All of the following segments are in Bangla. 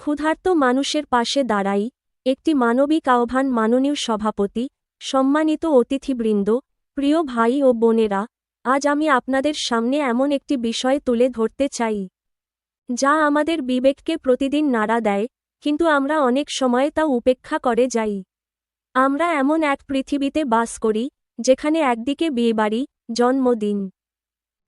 ক্ষুধার্ত মানুষের পাশে দাঁড়াই, একটি মানবিক আহ্বান মাননীয় সভাপতি, সম্মানিত অতিথিবৃন্দ, প্রিয় ভাই ও বোনেরা, আজ আমি আপনাদের সামনে এমন একটি বিষয় তুলে ধরতে চাই, যা আমাদের বিবেককে প্রতিদিন নাড়া দেয়, কিন্তু আমরা অনেক সময় তা উপেক্ষা করে যাই। আমরা এমন এক পৃথিবীতে বাস করি, যেখানে একদিকে বিয়েবাড়ি, জন্মদিন,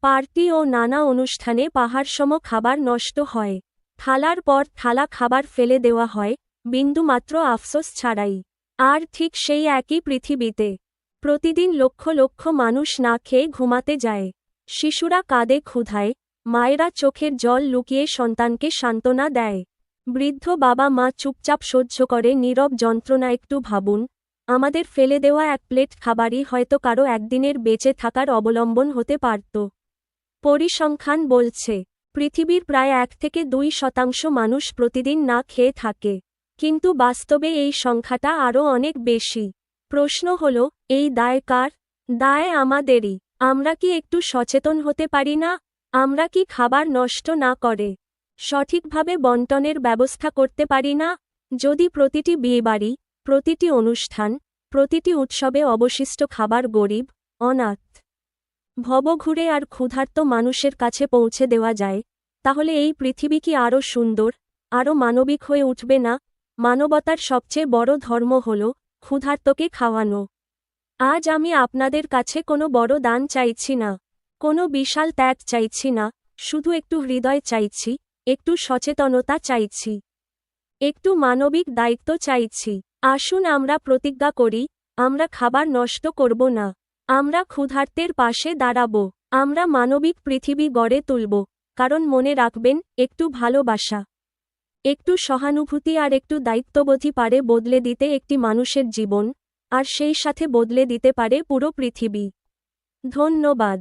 পার্টি ও নানা অনুষ্ঠানে পাহাড়সম খাবার নষ্ট হয়। থালার পর থালা খাবার ফেলে দেওয়া হয়, বিন্দুমাত্র আফসোস ছাড়াই। আর ঠিক সেই একই পৃথিবীতে। প্রতিদিন লক্ষ লক্ষ মানুষ না খেয়ে ঘুমাতে যায়। শিশুরা কাঁদে ক্ষুধায়, মায়েরা চোখের জল লুকিয়ে সন্তানকে সান্ত্বনা দেয়। বৃদ্ধ বাবা মা চুপচাপ সহ্য করে নীরব যন্ত্রণা একটু ভাবুন, আমাদের ফেলে দেওয়া এক প্লেট খাবারই হয়তো কারও একদিনের বেঁচে থাকার অবলম্বন হতে পারত। পরিসংখ্যান বলছে পৃথিবীর প্রায় এক থেকে দুই শতাংশ মানুষ প্রতিদিন না খেয়ে থাকে। কিন্তু বাস্তবে এই সংখ্যাটা আরও অনেক বেশি। প্রশ্ন হল, এই দায় কার? দায় আমাদেরই। আমরা কি একটু সচেতন হতে পারি না? আমরা কি খাবার নষ্ট না করে? সঠিকভাবে বন্টনের ব্যবস্থা করতে পারি না? যদি প্রতিটি বিয়েবাড়ি, প্রতিটি অনুষ্ঠান, প্রতিটি উৎসবে অবশিষ্ট খাবার গরিব, অনাথ ভবঘুরে আর ক্ষুধার্ত মানুষের কাছে পৌঁছে দেওয়া যায়, তাহলে এই পৃথিবী কি আরও সুন্দর, আরও মানবিক হয়ে উঠবে না? মানবতার সবচেয়ে বড় ধর্ম হল ক্ষুধার্তকে খাওয়ানো। আজ আমি আপনাদের কাছে কোনো বড় দান চাইছি না, কোনো বিশাল ত্যাগ চাইছি না, শুধু একটু হৃদয় চাইছি, একটু সচেতনতা চাইছি, একটু মানবিক দায়িত্ব চাইছি। আসুন আমরা প্রতিজ্ঞা করি, আমরা খাবার নষ্ট করব না। আমরা ক্ষুধার্তের পাশে দাঁড়াব, আমরা মানবিক পৃথিবী গড়ে তুলব, কারণ মনে রাখবেন, একটু ভালোবাসা, একটু সহানুভূতি আর একটু দায়িত্ববোধী পারে বদলে দিতে একটি মানুষের জীবন, আর সেই সাথে বদলে দিতে পারে পুরো পৃথিবী। ধন্যবাদ।